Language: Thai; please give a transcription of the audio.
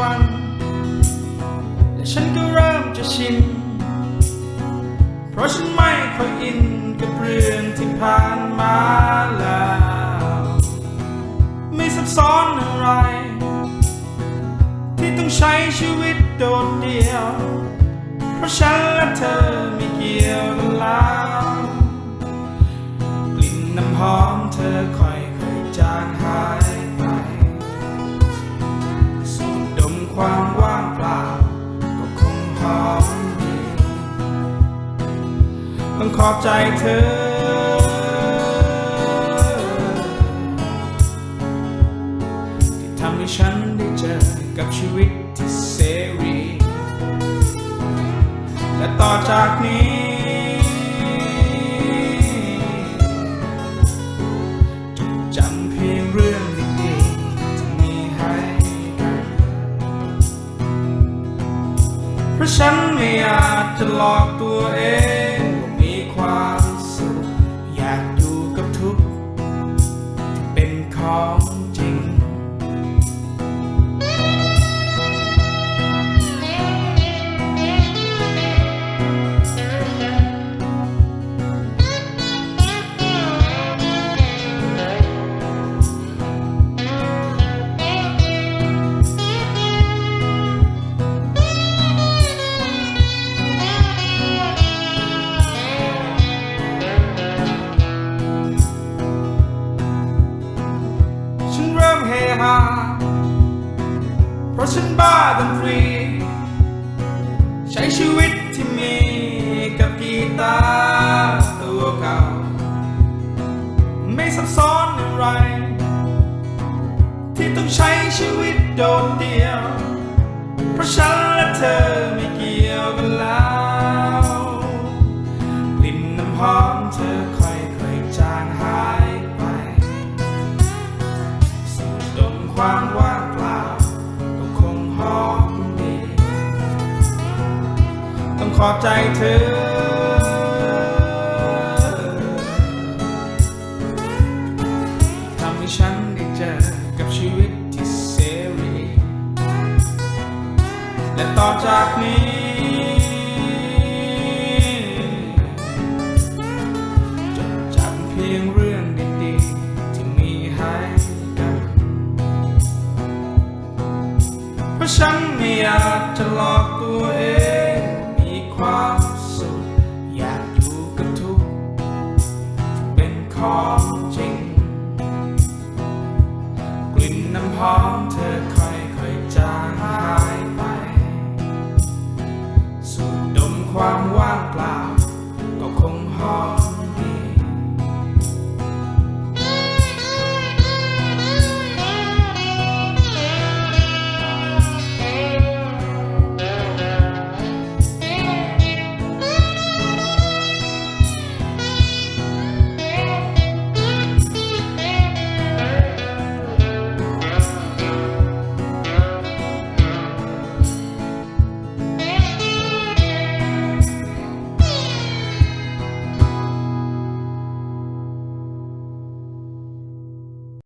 วัน และฉันก็เริ่มจะชิน เพราะฉันไม่ค่อยอินกับเรื่องที่ผ่านมาแล้ว ไม่ซับซ้อนอะไร ที่ต้องใช้ชีวิตโดดเดี่ยว เพราะฉันและเธอไม่เกี่ยวกันแล้ว ความว่างเปล่าก็คงหอมดีต้องขอบใจเธอ ที่ทำให้ฉันได้เจอกับชีวิตที่เสรี และต่อจากนี้ ฉันไม่อาจจะหลอกตัวเอง ราะฉันบ้าดนตรี ใช้ชีวิตที่มีกับกีตาร์ตัวเก่า ไม่ซับซ้อนอะไร ที่ต้องใช้ชีวิตโดดเดี่ยว เพราะฉันและเธอไม่เกี่ยวกันแล้วกลิ่นน้ำหอมเธอค่อยๆจางหายไปสูดดมความว่างเปล่า ขอบใจเธอ ทำให้ฉันได้เจอกับชีวิตที่เสรี และต่อจากนี้จดจำเพียงเรื่องดีๆ ที่มีให้กัน เพราะฉันไม่อยากจะหลอก อยากอยู่กับทุกเป็นของจริง กลิ่นน้ำหอมเธอ